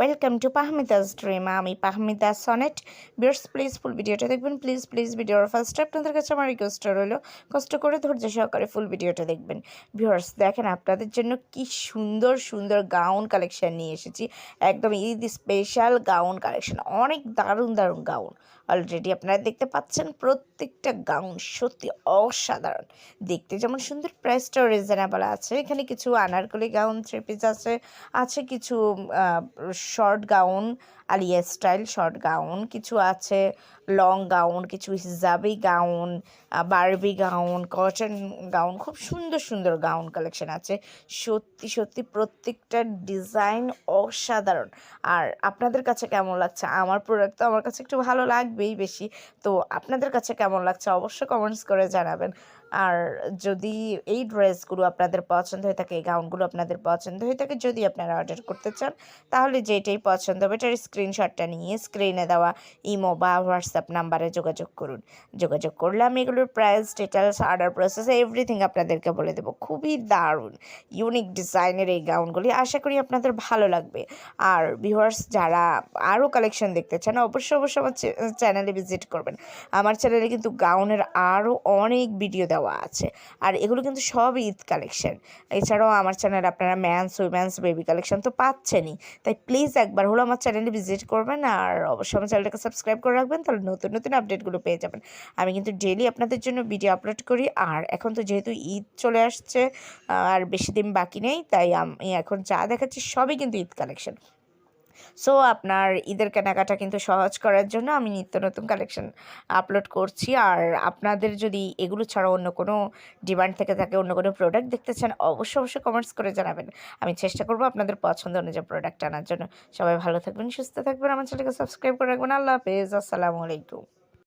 welcome to Fahmida's dream আমি Fahmida Sonet viewers please full ভিডিওটা দেখবেন। প্লিজ প্লিজ ভিডিওর ফার্স্ট আপনাদের কাছে আমার রিকোয়েস্ট রইল। কষ্ট করে ধৈর্য সহকারে ফুল ভিডিওটা দেখবেন। ভিউয়ার্স দেখেন আপনাদের জন্য কি সুন্দর সুন্দর গাউন কালেকশন নিয়ে এসেছি। একদম ঈদ স্পেশাল গাউন কালেকশন অনেক দারুণ দারুণ গাউন অলরেডি আপনারা দেখতে পাচ্ছেন প্রত্যেকটা গাউন সত্যি অসাধারণ। দেখতে যেমন সুন্দর প্রাইসটাও রিজনেবল আছে। এখানে কিছু আনারকলি গাউন থ্রি পিস আছে। আছে কিছু short gown Alia style short gown কিছু আছে লং গাউন কিছু hijabi gown Barbie gown cotton gown খুব সুন্দর সুন্দর গাউন কালেকশন আছে। সত্যি সত্যি প্রত্যেকটা ডিজাইন অসাধারণ। আর আপনাদের কাছে কেমন লাগছে? আমার প্রোডাক্ট তো আমার কাছে একটু ভালো লাগবেই বেশি। তো আপনাদের কাছে কেমন লাগছে? অবশ্যই কমেন্টস করে জানাবেন। আর যদি এই ড্রেসগুলো আপনাদের পছন্দ হয়ে থাকে, এই গাউনগুলো আপনাদের পছন্দ হয়ে থাকে, যদি আপনারা অর্ডার করতে চান, তাহলে যেটাই পছন্দ হবে, এটার স্ক্রিনশটটা নিয়ে স্ক্রিনে দেওয়া ইমো বা হোয়াটসঅ্যাপ নাম্বারে যোগাযোগ করুন। যোগাযোগ করলে আমি এগুলোর price details order process everything আপনাদেরকে বলে দেবো। খুবই দারুণ ইউনিক ডিজাইনের এই গাউনগুলি। আশা করি আপনাদের ভালো লাগবে। আর ভিউয়ার্স যারা আরও কালেকশন দেখতে চান, অবশ্যই অবশ্যই আমার চ্যানেলে ভিজিট করবেন। আমার চ্যানেলে কিন্তু গাউনের আরও অনেক ভিডিও দেওয়া আছে। আর এগুলো কিন্তু সব ঈদ কালেকশন এছাড়াও আমার চ্যানেলে আপনারা ম্যানস উইমেন্স বেবি কালেকশন তো পাচ্ছেনই। তাই প্লিজ একবার হলো আমার চ্যানেলে ভিজিট করবেন আর অবশ্যই আমার চ্যানেলটাকে সাবস্ক্রাইব করে রাখবেন, তাহলে নতুন নতুন আপডেটগুলো পেয়ে যাবেন। আমি কিন্তু ডেলি আপনাদের জন্য ভিডিও আপলোড করি। আর এখন তো যেহেতু ঈদ চলে আসছে আর বেশি দিন বাকি নেই, তাই আমি এখন যা দেখাচ্ছি সবই কিন্তু ঈদ কালেকশন সো আপনার ঈদের কেনাকাটা কিন্তু সহজ করার জন্য আমি নিত্য নতুন কালেকশন আপলোড করছি। আর আপনাদের যদি এগুলো ছাড়া অন্য কোনো ডিমান্ড থেকে থাকে, অন্য কোনো প্রোডাক্ট দেখতে চান, অবশ্যই অবশ্যই কমেন্টস করে জানাবেন। আমি চেষ্টা করব আপনাদের পছন্দ অনুযায়ী প্রোডাক্ট আনার জন্য। সবাই ভালো থাকবেন, সুস্থ থাকবেন, আমার চ্যানেলকে সাবস্ক্রাইব করে রাখবেন। আল্লাহ হাফেজ, আসসালামু আলাইকুম।